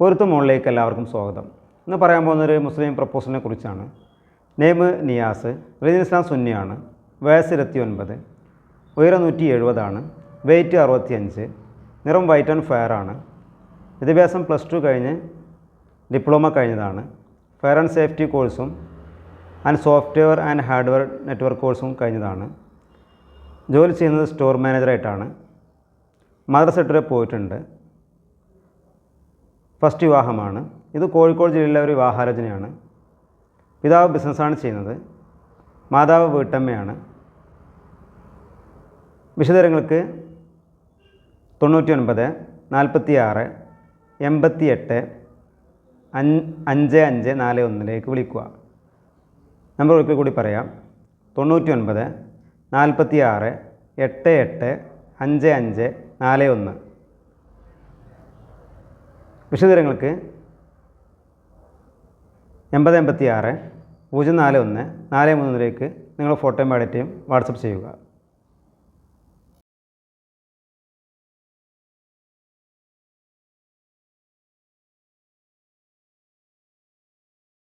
പൊരുത്ത മുകളിലേക്ക് എല്ലാവർക്കും സ്വാഗതം. ഇന്ന് പറയാൻ പോകുന്നൊരു മുസ്ലിം പ്രപ്പോസലിനെ കുറിച്ചാണ്. നെയ്മ് നിയാസ് റിജിൻ ഇസ്ലാം സുന്നിയാണ് വയസ്സ് ഇരുപത്തി ഒൻപത് ഉയരം നൂറ്റി എഴുപതാണ് വെയ്റ്റ് അറുപത്തിയഞ്ച് നിറം വൈറ്റ് ആൻഡ് ഫയർ ആണ്. വിദ്യാഭ്യാസം പ്ലസ് ടു കഴിഞ്ഞ് ഡിപ്ലോമ കഴിഞ്ഞതാണ്. ഫയർ ആൻഡ് സേഫ്റ്റി കോഴ്സും and software and hardware network കോഴ്സും കഴിഞ്ഞതാണ്. ജോലി ചെയ്യുന്നത് സ്റ്റോർ മാനേജറായിട്ടാണ് വരെ പോയിട്ടുണ്ട്. ഫസ്റ്റ് വിവാഹമാണ്. ഇത് കോഴിക്കോട് ജില്ലയിലെ ഒരു വിവാഹാലോചനയാണ്. പിതാവ് ബിസിനസ്സാണ് ചെയ്യുന്നത്. മാതാവ് വീട്ടമ്മയാണ്. വിശദങ്ങൾക്ക് തൊണ്ണൂറ്റി ഒൻപത് നാൽപ്പത്തി ആറ് എൺപത്തി എട്ട് അഞ്ച് അഞ്ച് നാല് ഒന്നിലേക്ക് വിളിക്കുക. നമ്പർ ഒരിക്കൽ കൂടി പറയാം. തൊണ്ണൂറ്റി ഒൻപത് നാൽപ്പത്തി ആറ് എട്ട് എട്ട് അഞ്ച് അഞ്ച് നാല് ഒന്ന്. വിശദങ്ങൾക്ക് എൺപത് എൺപത്തി ആറ് പൂജ്യം നാല് ഒന്ന് നാല് മൂന്നിലേക്ക് നിങ്ങൾ ഫോട്ടോയും ബയോഡേറ്റയും വാട്സപ്പ് ചെയ്യുക.